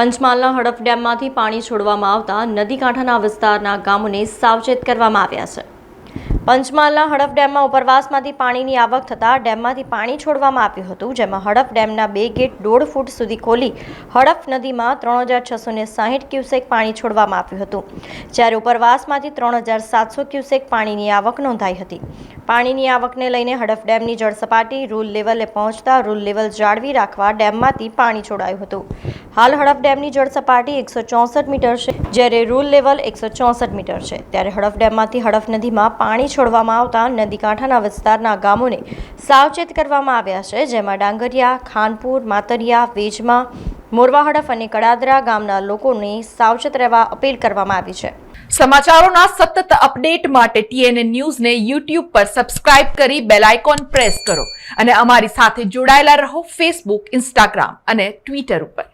પંચમહાલના હડફ ડેમમાંથી પાણી છોડવામાં આવતા નદી કાંઠાના વિસ્તારના ગામોને સાવચેત કરવામાં આવ્યા છે. પંચમહાલના હડફ ડેમમાં ઉપરવાસમાંથી પાણીની આવક થતાં ડેમમાંથી પાણી છોડવામાં આવ્યું હતું, જેમાં હડફ ડેમના બે ગેટ દોઢ ફૂટ સુધી ખોલી હડફ નદીમાં ત્રણ હજાર છસો ને સાહીઠ ક્યુસેક પાણી છોડવામાં આવ્યું હતું. જ્યારે ઉપરવાસમાંથી ત્રણ હજાર સાતસો ક્યુસેક પાણીની આવક નોંધાઈ હતી. પાણીની આવકને લઈને હડફ ડેમની જળસપાટી રૂલ લેવલે પહોંચતા રૂલ લેવલ જાળવી રાખવા ડેમમાંથી પાણી છોડાયું હતું. હાલ હડફ ડેમની જળસપાટી એકસો ચોસઠ મીટર છે, જ્યારે રૂલ લેવલ એકસો ચોસઠ મીટર છે. ત્યારે હડફ ડેમમાંથી હડફ નદીમાં પાણી છોડવામાં આવતા નદી કાંઠાના વિસ્તારના ગામોને સાવચેત કરવામાં આવ્યા છે, જેમાં ડાંગરિયા, ખાનપુર, માતરિયા, વેજમાં મોરવા હડફ અને કડાદરા ગામના લોકોને સાવચેત રહેવા અપીલ કરવામાં આવી છે. સમાચારોના સતત અપડેટ માટે ટીએનએ ન્યૂઝને યુટ્યુબ પર સબસ્ક્રાઇબ કરી બેલ આઇકોન પ્રેસ કરો અને અમારી સાથે જોડાયેલા રહો ફેસબુક, ઇન્સ્ટાગ્રામ અને ટ્વિટર ઉપર.